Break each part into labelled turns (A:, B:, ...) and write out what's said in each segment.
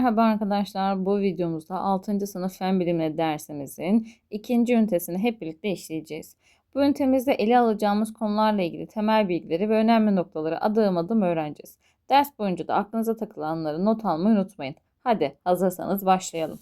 A: Merhaba arkadaşlar. Bu videomuzda 6. sınıf fen bilimleri dersimizin ikinci ünitesini hep birlikte işleyeceğiz. Bu ünitemizde ele alacağımız konularla ilgili temel bilgileri ve önemli noktaları adım adım öğreneceğiz. Ders boyunca da aklınıza takılanları not almayı unutmayın. Hadi hazırsanız başlayalım.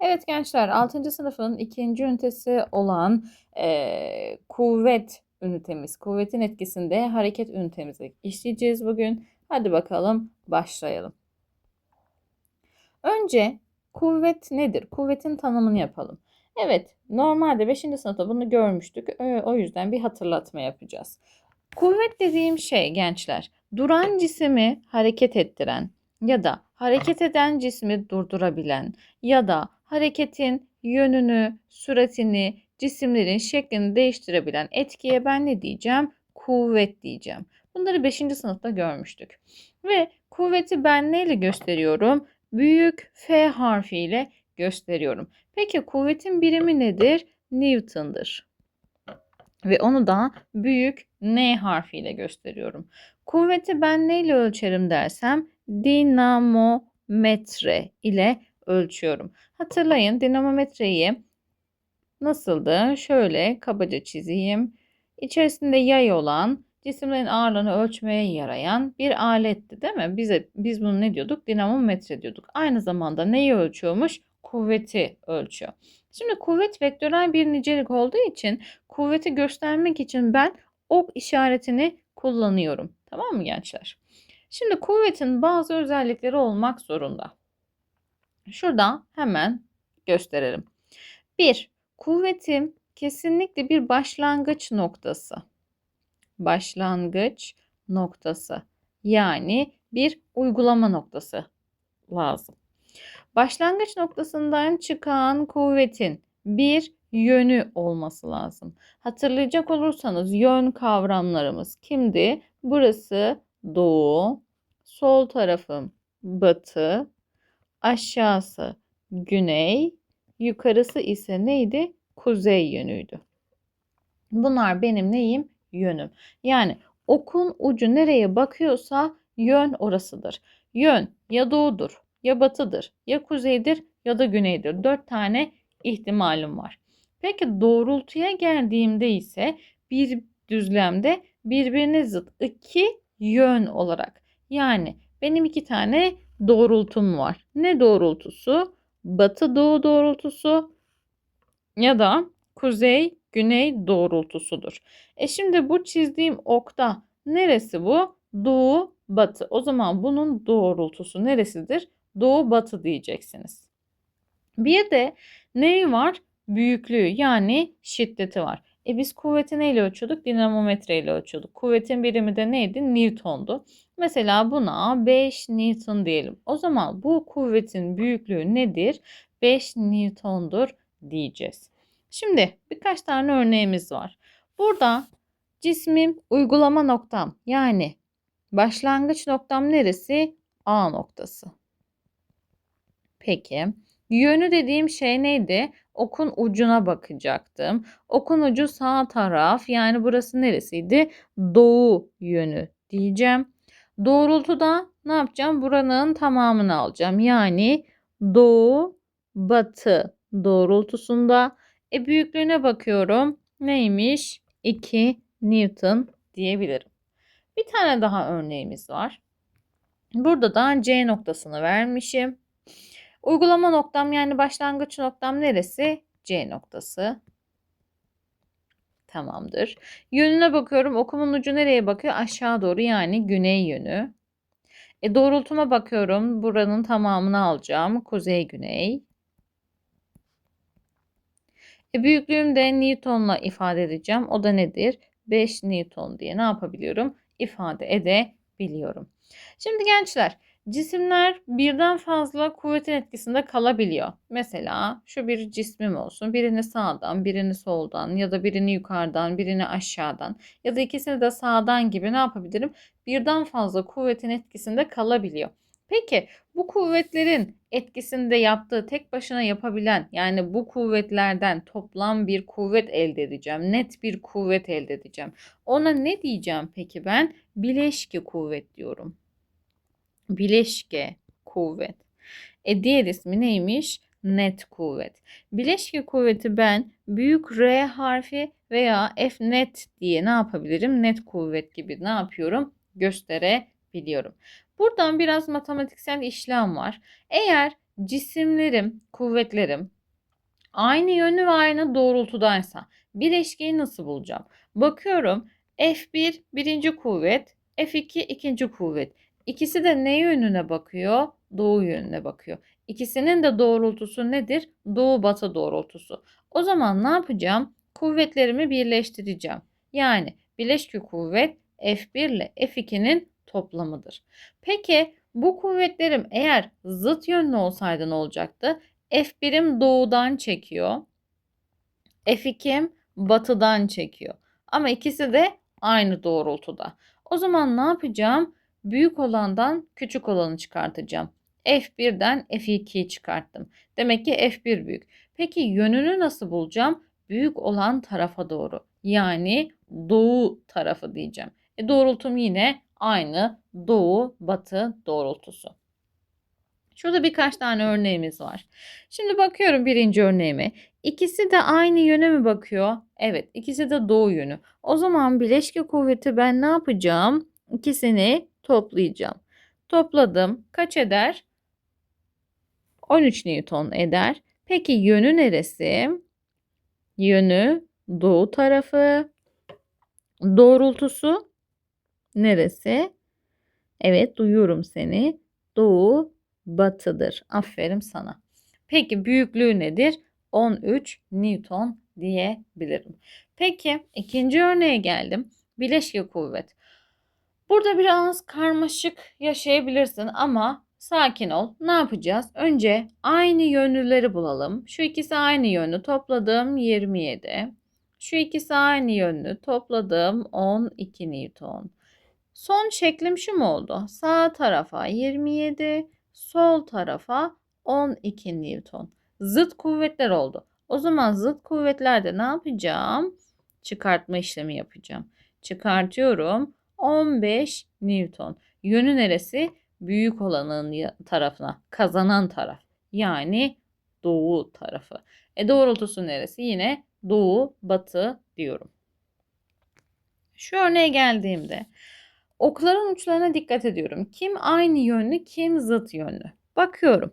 A: Evet gençler 6. sınıfın ikinci ünitesi olan e, kuvvet ünitemiz, kuvvetin etkisinde hareket ünitemizi işleyeceğiz bugün. Hadi bakalım başlayalım. Önce kuvvet nedir? Kuvvetin tanımını yapalım. Evet, normalde 5. sınıfta bunu görmüştük. O yüzden bir hatırlatma yapacağız. Kuvvet dediğim şey gençler, duran cismi hareket ettiren ya da hareket eden cismi durdurabilen ya da hareketin yönünü, süratini, cisimlerin şeklini değiştirebilen etkiye ben ne diyeceğim? Kuvvet diyeceğim. Bunları 5. sınıfta görmüştük. Ve kuvveti ben neyle gösteriyorum? Büyük F harfiyle gösteriyorum. Peki kuvvetin birimi nedir? Newton'dır. Ve onu da büyük N harfiyle gösteriyorum. Kuvveti ben neyle ölçerim dersem dinamometre ile ölçüyorum. Hatırlayın dinamometreyi nasıldı? Şöyle kabaca çizeyim. İçerisinde yay olan cisimlerin ağırlığını ölçmeye yarayan bir aletti değil mi? Bize biz bunu ne diyorduk? Dinamometre diyorduk. Aynı zamanda neyi ölçüyormuş? Kuvveti ölçüyor. Şimdi kuvvet vektörel bir nicelik olduğu için kuvveti göstermek için ben ok işaretini kullanıyorum. Tamam mı gençler? Şimdi kuvvetin bazı özellikleri olmak zorunda. Şurada hemen gösterelim. Bir, kuvvetin kesinlikle bir başlangıç noktası başlangıç noktası. Yani bir uygulama noktası lazım. Başlangıç noktasından çıkan kuvvetin bir yönü olması lazım. Hatırlayacak olursanız yön kavramlarımız kimdi? Burası doğu, sol tarafım batı, aşağısı güney, yukarısı ise neydi? Kuzey yönüydü. Bunlar benim neyim? Yönüm. Yani okun ucu nereye bakıyorsa yön orasıdır. Yön ya doğudur, ya batıdır, ya kuzeydir ya da güneydir. Dört tane ihtimalim var. Peki doğrultuya geldiğimde ise bir düzlemde birbirine zıt iki yön olarak. Yani benim iki tane doğrultum var. Ne doğrultusu? Batı doğu doğrultusu ya da kuzey güney doğrultusudur. E şimdi bu çizdiğim okta neresi bu? Doğu, batı. O zaman bunun doğrultusu neresidir? Doğu, batı diyeceksiniz. Bir de neyi var? Büyüklüğü yani şiddeti var. E biz kuvveti neyle ölçüyorduk? Dinamometre ile ölçüyorduk. Kuvvetin birimi de neydi? Newton'du. Mesela buna 5 Newton diyelim. O zaman bu kuvvetin büyüklüğü nedir? 5 Newton'dur diyeceğiz. Şimdi birkaç tane örneğimiz var. Burada cismim uygulama noktam yani başlangıç noktam neresi? A noktası. Peki yönü dediğim şey neydi? Okun ucuna bakacaktım. Okun ucu sağ taraf yani burası neresiydi? Doğu yönü diyeceğim. Doğrultuda ne yapacağım? Buranın tamamını alacağım. Yani doğu batı doğrultusunda e büyüklüğüne bakıyorum. Neymiş? 2 Newton diyebilirim. Bir tane daha örneğimiz var. Burada da C noktasını vermişim. Uygulama noktam yani başlangıç noktam neresi? C noktası. Tamamdır. Yönüne bakıyorum. Okumun ucu nereye bakıyor? Aşağı doğru yani güney yönü. E doğrultuma bakıyorum. Buranın tamamını alacağım. Kuzey güney. E, büyüklüğüm de Newton'la ifade edeceğim. O da nedir? 5 Newton diye ne yapabiliyorum? İfade edebiliyorum. Şimdi gençler cisimler birden fazla kuvvetin etkisinde kalabiliyor. Mesela şu bir cismim olsun. Birini sağdan, birini soldan ya da birini yukarıdan, birini aşağıdan ya da ikisini de sağdan gibi ne yapabilirim? Birden fazla kuvvetin etkisinde kalabiliyor. Peki bu kuvvetlerin etkisinde yaptığı tek başına yapabilen yani bu kuvvetlerden toplam bir kuvvet elde edeceğim. Net bir kuvvet elde edeceğim. Ona ne diyeceğim peki ben? Bileşke kuvvet diyorum. Bileşke kuvvet. E diğer ismi neymiş? Net kuvvet. Bileşke kuvveti ben büyük R harfi veya F net diye ne yapabilirim? Net kuvvet gibi ne yapıyorum? Gösterebiliyorum. Buradan biraz matematiksel işlem var. Eğer cisimlerim, kuvvetlerim aynı yönlü ve aynı doğrultudaysa bileşkeyi nasıl bulacağım? Bakıyorum F1 birinci kuvvet, F2 ikinci kuvvet. İkisi de ne yönüne bakıyor? Doğu yönüne bakıyor. İkisinin de doğrultusu nedir? Doğu batı doğrultusu. O zaman ne yapacağım? Kuvvetlerimi birleştireceğim. Yani bileşke kuvvet F1 ile F2'nin toplamıdır. Peki bu kuvvetlerim eğer zıt yönlü olsaydı ne olacaktı? F1'im doğudan çekiyor. F2'm batıdan çekiyor. Ama ikisi de aynı doğrultuda. O zaman ne yapacağım? Büyük olandan küçük olanı çıkartacağım. F1'den F2'yi çıkarttım. Demek ki F1 büyük. Peki yönünü nasıl bulacağım? Büyük olan tarafa doğru. Yani doğu tarafı diyeceğim. E doğrultum yine aynı doğu batı doğrultusu. Şurada birkaç tane örneğimiz var. Şimdi bakıyorum birinci örneğime. İkisi de aynı yöne mi bakıyor? Evet, ikisi de doğu yönü. O zaman bileşke kuvveti ben ne yapacağım? İkisini toplayacağım. Topladım. Kaç eder? 13 Newton eder. Peki yönü neresi? Yönü doğu tarafı. Doğrultusu neresi? Evet, duyuyorum seni. Doğu batıdır. Aferin sana. Peki büyüklüğü nedir? 13 Newton diyebilirim. Peki ikinci örneğe geldim. Bileşke kuvvet. Burada biraz karmaşık yaşayabilirsin ama sakin ol. Ne yapacağız? Önce aynı yönlüleri bulalım. Şu ikisi aynı yönlü topladım 27. Şu ikisi aynı yönlü topladım 12 Newton. Son şeklim şu mu oldu? Sağ tarafa 27, sol tarafa 12 Newton. Zıt kuvvetler oldu. O zaman zıt kuvvetlerde ne yapacağım? Çıkartma işlemi yapacağım. Çıkartıyorum. 15 Newton. Yönü neresi? Büyük olanın tarafına, kazanan taraf. Yani doğu tarafı. E doğrultusu neresi? Yine doğu, batı diyorum. Şu örneğe geldiğimde okların uçlarına dikkat ediyorum. Kim aynı yönlü, kim zıt yönlü. Bakıyorum.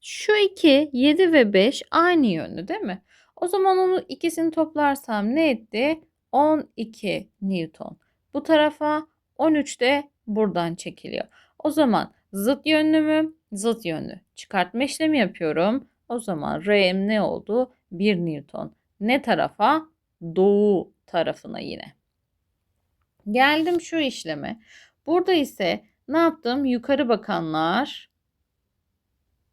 A: Şu iki 7 ve 5 aynı yönlü değil mi? O zaman onu ikisini toplarsam ne etti? 12 Newton. Bu tarafa 13 de buradan çekiliyor. O zaman zıt yönlü mü? Zıt yönlü. Çıkartma işlemi yapıyorum. O zaman R'm ne oldu? 1 Newton. Ne tarafa? Doğu tarafına yine. Geldim şu işleme. Burada ise ne yaptım? Yukarı bakanlar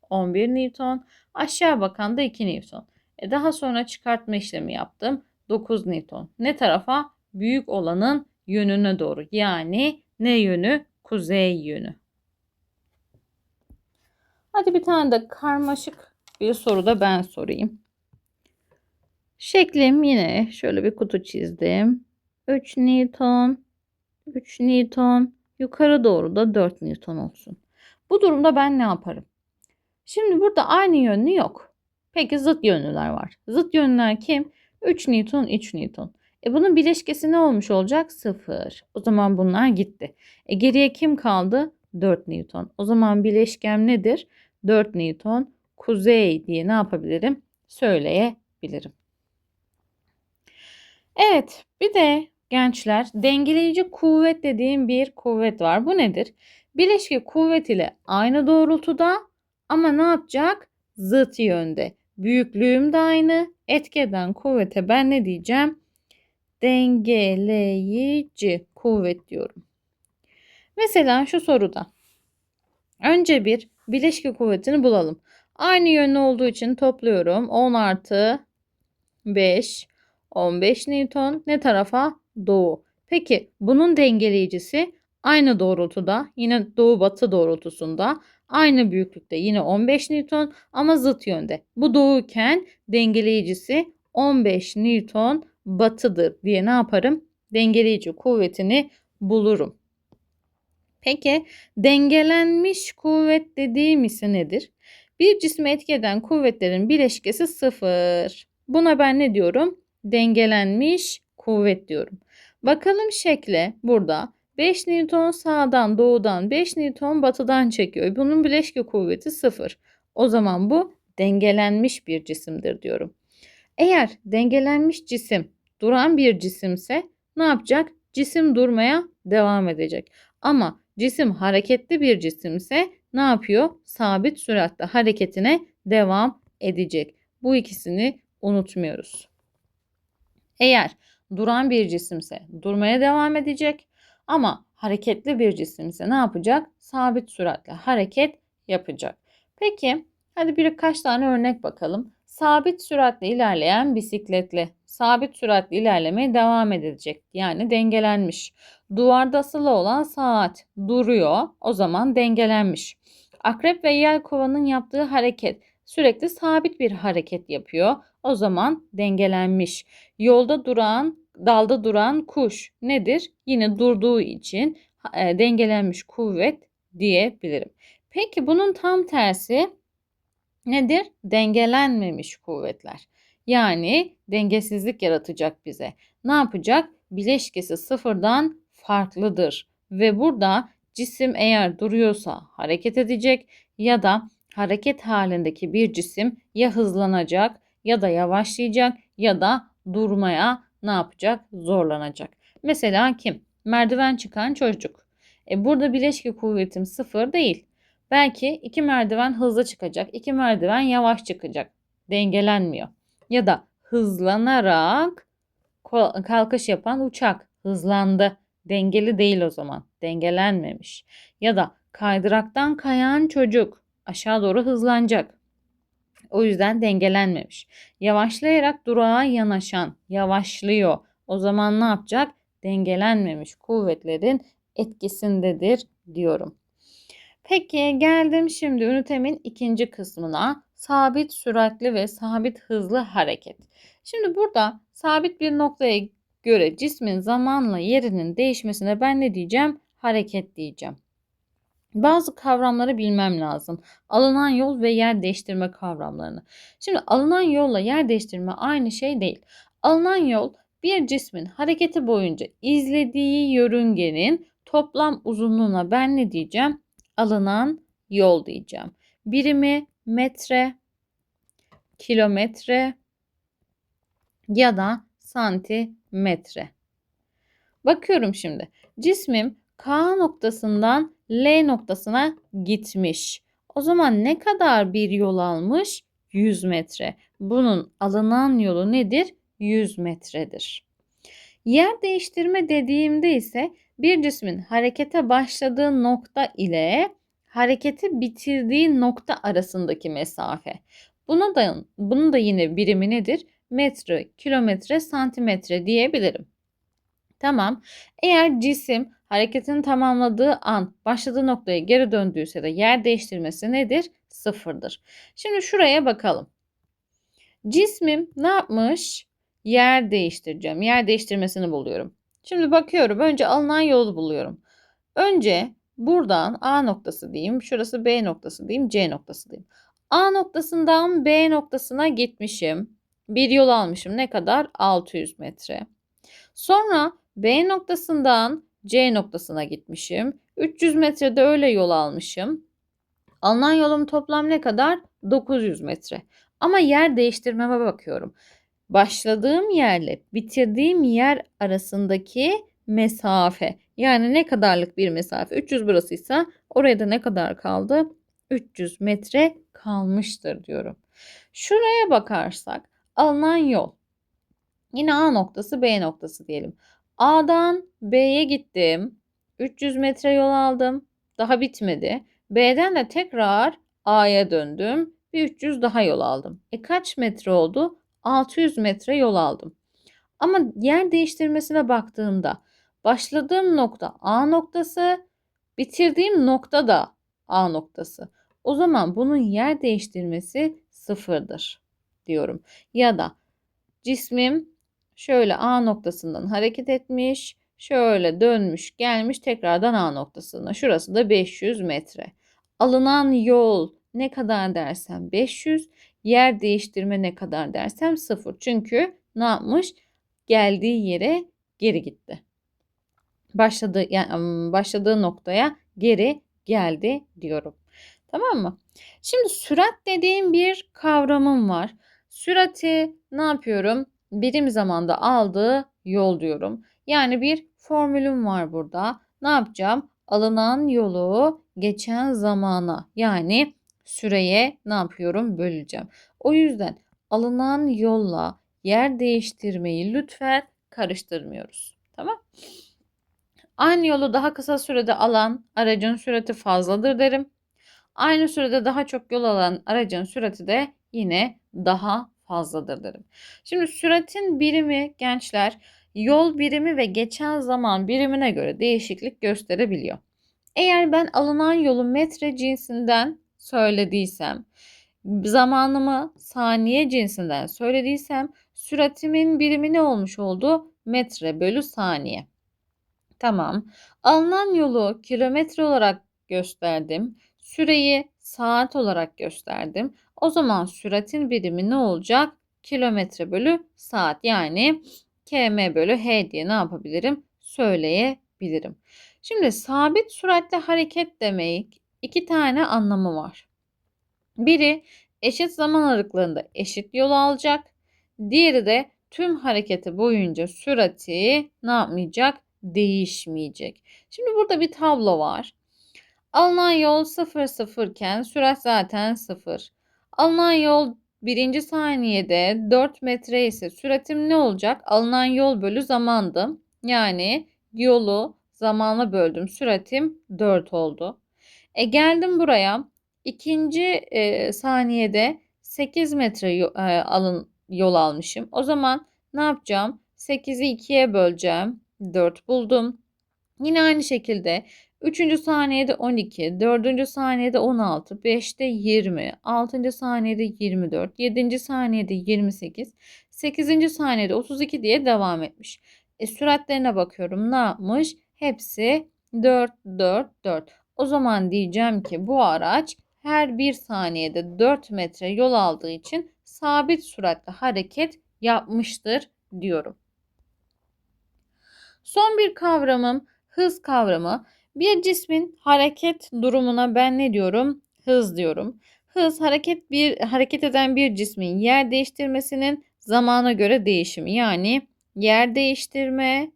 A: 11 Newton, aşağı bakan da 2 Newton. E daha sonra çıkartma işlemi yaptım. 9 Newton. Ne tarafa? Büyük olanın yönüne doğru. Yani ne yönü? Kuzey yönü. Hadi bir tane de karmaşık bir soru da ben sorayım. Şeklim yine şöyle bir kutu çizdim. 3 Newton, 3 Newton, yukarı doğru da 4 Newton olsun. Bu durumda ben ne yaparım? Şimdi burada aynı yönlü yok. Peki zıt yönlüler var. Zıt yönlüler kim? 3 Newton, 3 Newton. E bunun bileşkesi ne olmuş olacak? 0. O zaman bunlar gitti. E geriye kim kaldı? 4 Newton. O zaman bileşkem nedir? 4 Newton kuzey diye ne yapabilirim? Söyleyebilirim. Evet bir de gençler dengeleyici kuvvet dediğim bir kuvvet var. Bu nedir? Bileşke kuvvet ile aynı doğrultuda ama ne yapacak? Zıt yönde. Büyüklüğüm de aynı. Etkeden kuvvete ben ne diyeceğim? Dengeleyici kuvvet diyorum. Mesela şu soruda. Önce bir bileşke kuvvetini bulalım. Aynı yönlü olduğu için topluyorum. 10 artı 5. 15 Newton. Ne tarafa? Doğu. Peki bunun dengeleyicisi aynı doğrultuda. Yine doğu batı doğrultusunda. Aynı büyüklükte yine 15 Newton ama zıt yönde. Bu doğuyken dengeleyicisi 15 Newton batıdır diye ne yaparım? Dengeleyici kuvvetini bulurum. Peki dengelenmiş kuvvet dediğim ise nedir? Bir cismi etki kuvvetlerin bileşkesi sıfır. Buna ben ne diyorum? Dengelenmiş kuvvet diyorum. Bakalım şekle burada 5 Newton sağdan doğudan 5 Newton batıdan çekiyor. Bunun bileşke kuvveti sıfır. O zaman bu dengelenmiş bir cisimdir diyorum. Eğer dengelenmiş cisim duran bir cisimse ne yapacak? Cisim durmaya devam edecek. Ama cisim hareketli bir cisimse ne yapıyor? Sabit süratle hareketine devam edecek. Bu ikisini unutmuyoruz. Eğer duran bir cisimse durmaya devam edecek ama hareketli bir cisimse ne yapacak? Sabit süratle hareket yapacak. Peki hadi birkaç tane örnek bakalım. Sabit süratle ilerleyen bisikletli sabit süratle ilerlemeye devam edecek. Yani dengelenmiş. Duvarda asılı olan saat duruyor. O zaman dengelenmiş. Akrep ve yelkovanın yaptığı hareket sürekli sabit bir hareket yapıyor. O zaman dengelenmiş. Yolda duran, dalda duran kuş nedir? Yine durduğu için e, dengelenmiş kuvvet diyebilirim. Peki bunun tam tersi nedir? Dengelenmemiş kuvvetler. Yani dengesizlik yaratacak bize. Ne yapacak? Bileşkesi sıfırdan farklıdır. Ve burada cisim eğer duruyorsa hareket edecek ya da hareket halindeki bir cisim ya hızlanacak ya da yavaşlayacak ya da durmaya ne yapacak? Zorlanacak. Mesela kim? Merdiven çıkan çocuk. E burada bileşke kuvvetim sıfır değil. Belki iki merdiven hızlı çıkacak, iki merdiven yavaş çıkacak. Dengelenmiyor. Ya da hızlanarak kalkış yapan uçak hızlandı. Dengeli değil o zaman. Dengelenmemiş. Ya da kaydıraktan kayan çocuk aşağı doğru hızlanacak. O yüzden dengelenmemiş. Yavaşlayarak durağa yanaşan yavaşlıyor. O zaman ne yapacak? Dengelenmemiş kuvvetlerin etkisindedir diyorum. Peki geldim şimdi ünitemin ikinci kısmına. Sabit süratli ve sabit hızlı hareket. Şimdi burada sabit bir noktaya göre cismin zamanla yerinin değişmesine ben ne diyeceğim? Hareket diyeceğim. Bazı kavramları bilmem lazım. Alınan yol ve yer değiştirme kavramlarını. Şimdi alınan yolla yer değiştirme aynı şey değil. Alınan yol bir cismin hareketi boyunca izlediği yörüngenin toplam uzunluğuna ben ne diyeceğim? Alınan yol diyeceğim. Birimi metre, kilometre ya da santimetre. Bakıyorum şimdi. Cismim K noktasından L noktasına gitmiş. O zaman ne kadar bir yol almış? 100 metre. Bunun alınan yolu nedir? 100 metredir. Yer değiştirme dediğimde ise bir cismin harekete başladığı nokta ile hareketi bitirdiği nokta arasındaki mesafe. Buna da bunun da yine birimi nedir? Metre, kilometre, santimetre diyebilirim. Tamam. Eğer cisim hareketini tamamladığı an başladığı noktaya geri döndüyse de yer değiştirmesi nedir? Sıfırdır. Şimdi şuraya bakalım. Cismim ne yapmış? Yer değiştireceğim. Yer değiştirmesini buluyorum. Şimdi bakıyorum. Önce alınan yolu buluyorum. Önce buradan A noktası diyeyim. Şurası B noktası diyeyim. C noktası diyeyim. A noktasından B noktasına gitmişim. Bir yol almışım. Ne kadar? 600 metre. Sonra B noktasından C noktasına gitmişim. 300 metrede öyle yol almışım. Alınan yolum toplam ne kadar? 900 metre. Ama yer değiştirmeme bakıyorum. Başladığım yerle bitirdiğim yer arasındaki mesafe. Yani ne kadarlık bir mesafe? 300 burasıysa oraya da ne kadar kaldı? 300 metre kalmıştır diyorum. Şuraya bakarsak alınan yol. Yine A noktası B noktası diyelim. A'dan B'ye gittim. 300 metre yol aldım. Daha bitmedi. B'den de tekrar A'ya döndüm. Bir 300 daha yol aldım. E kaç metre oldu? 600 metre yol aldım. Ama yer değiştirmesine baktığımda başladığım nokta A noktası, bitirdiğim nokta da A noktası. O zaman bunun yer değiştirmesi sıfırdır diyorum. Ya da cismim şöyle A noktasından hareket etmiş. şöyle dönmüş gelmiş tekrardan A noktasına. Şurası da 500 metre. Alınan yol ne kadar dersem 500. Yer değiştirme ne kadar dersem 0. Çünkü ne yapmış? Geldiği yere geri gitti. Başladığı yani başladığı noktaya geri geldi diyorum. Tamam mı? Şimdi sürat dediğim bir kavramım var. Sürati ne yapıyorum? Birim zamanda aldığı yol diyorum. Yani bir formülüm var burada. Ne yapacağım? Alınan yolu geçen zamana yani süreye ne yapıyorum? Böleceğim. O yüzden alınan yolla yer değiştirmeyi lütfen karıştırmıyoruz. Tamam? Aynı yolu daha kısa sürede alan aracın sürati fazladır derim. Aynı sürede daha çok yol alan aracın sürati de yine daha fazladır derim. Şimdi süratin birimi gençler yol birimi ve geçen zaman birimine göre değişiklik gösterebiliyor. Eğer ben alınan yolu metre cinsinden söylediysem, zamanımı saniye cinsinden söylediysem süratimin birimi ne olmuş oldu? Metre bölü saniye. Tamam. Alınan yolu kilometre olarak gösterdim. Süreyi saat olarak gösterdim. O zaman süratin birimi ne olacak? Kilometre bölü saat. Yani km bölü h diye ne yapabilirim? Söyleyebilirim. Şimdi sabit süratle hareket demek iki tane anlamı var. Biri eşit zaman aralıklarında eşit yol alacak. Diğeri de tüm hareketi boyunca sürati ne yapmayacak? Değişmeyecek. Şimdi burada bir tablo var. Alınan yol 0 0 iken sürat zaten 0. Alınan yol birinci saniyede 4 metre ise süratim ne olacak? Alınan yol bölü zamandı. Yani yolu zamana böldüm. Süratim 4 oldu. E geldim buraya. İkinci e, saniyede 8 metre e, alın yol almışım. O zaman ne yapacağım? 8'i 2'ye böleceğim. 4 buldum. Yine aynı şekilde 3. saniyede 12, 4. saniyede 16, 5'te 20, 6. saniyede 24, 7. saniyede 28, 8. saniyede 32 diye devam etmiş. E, süratlerine bakıyorum ne yapmış? Hepsi 4, 4, 4. O zaman diyeceğim ki bu araç her bir saniyede 4 metre yol aldığı için sabit süratle hareket yapmıştır diyorum. Son bir kavramım hız kavramı. Bir cismin hareket durumuna ben ne diyorum? Hız diyorum. Hız hareket bir hareket eden bir cismin yer değiştirmesinin zamana göre değişimi. Yani yer değiştirme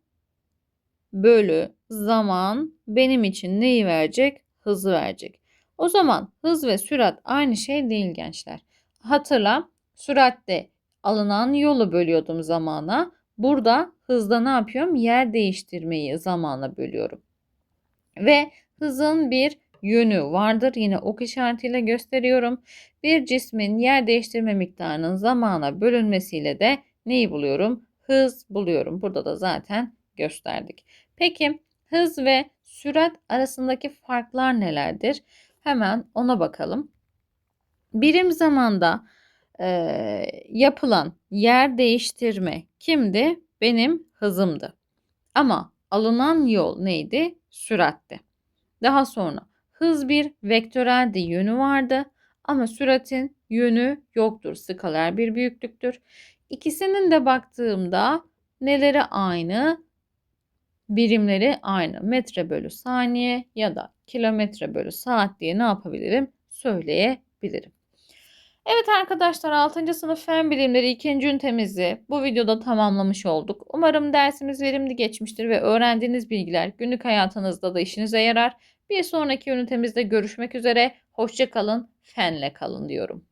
A: bölü zaman benim için neyi verecek? Hızı verecek. O zaman hız ve sürat aynı şey değil gençler. Hatırla süratte alınan yolu bölüyordum zamana. Burada hızda ne yapıyorum? Yer değiştirmeyi zamana bölüyorum. Ve hızın bir yönü vardır. Yine ok işaretiyle gösteriyorum. Bir cismin yer değiştirme miktarının zamana bölünmesiyle de neyi buluyorum? Hız buluyorum. Burada da zaten gösterdik. Peki hız ve sürat arasındaki farklar nelerdir? Hemen ona bakalım. Birim zamanda e, yapılan yer değiştirme kimdi? Benim hızımdı. Ama alınan yol neydi? Süratti. Daha sonra hız bir vektörel de yönü vardı ama süratin yönü yoktur. Skaler bir büyüklüktür. İkisinin de baktığımda neleri aynı? Birimleri aynı. Metre bölü saniye ya da kilometre bölü saat diye ne yapabilirim? Söyleyebilirim. Evet arkadaşlar 6. sınıf fen bilimleri 2. ünitemizi bu videoda tamamlamış olduk. Umarım dersimiz verimli geçmiştir ve öğrendiğiniz bilgiler günlük hayatınızda da işinize yarar. Bir sonraki ünitemizde görüşmek üzere. Hoşçakalın, fenle kalın diyorum.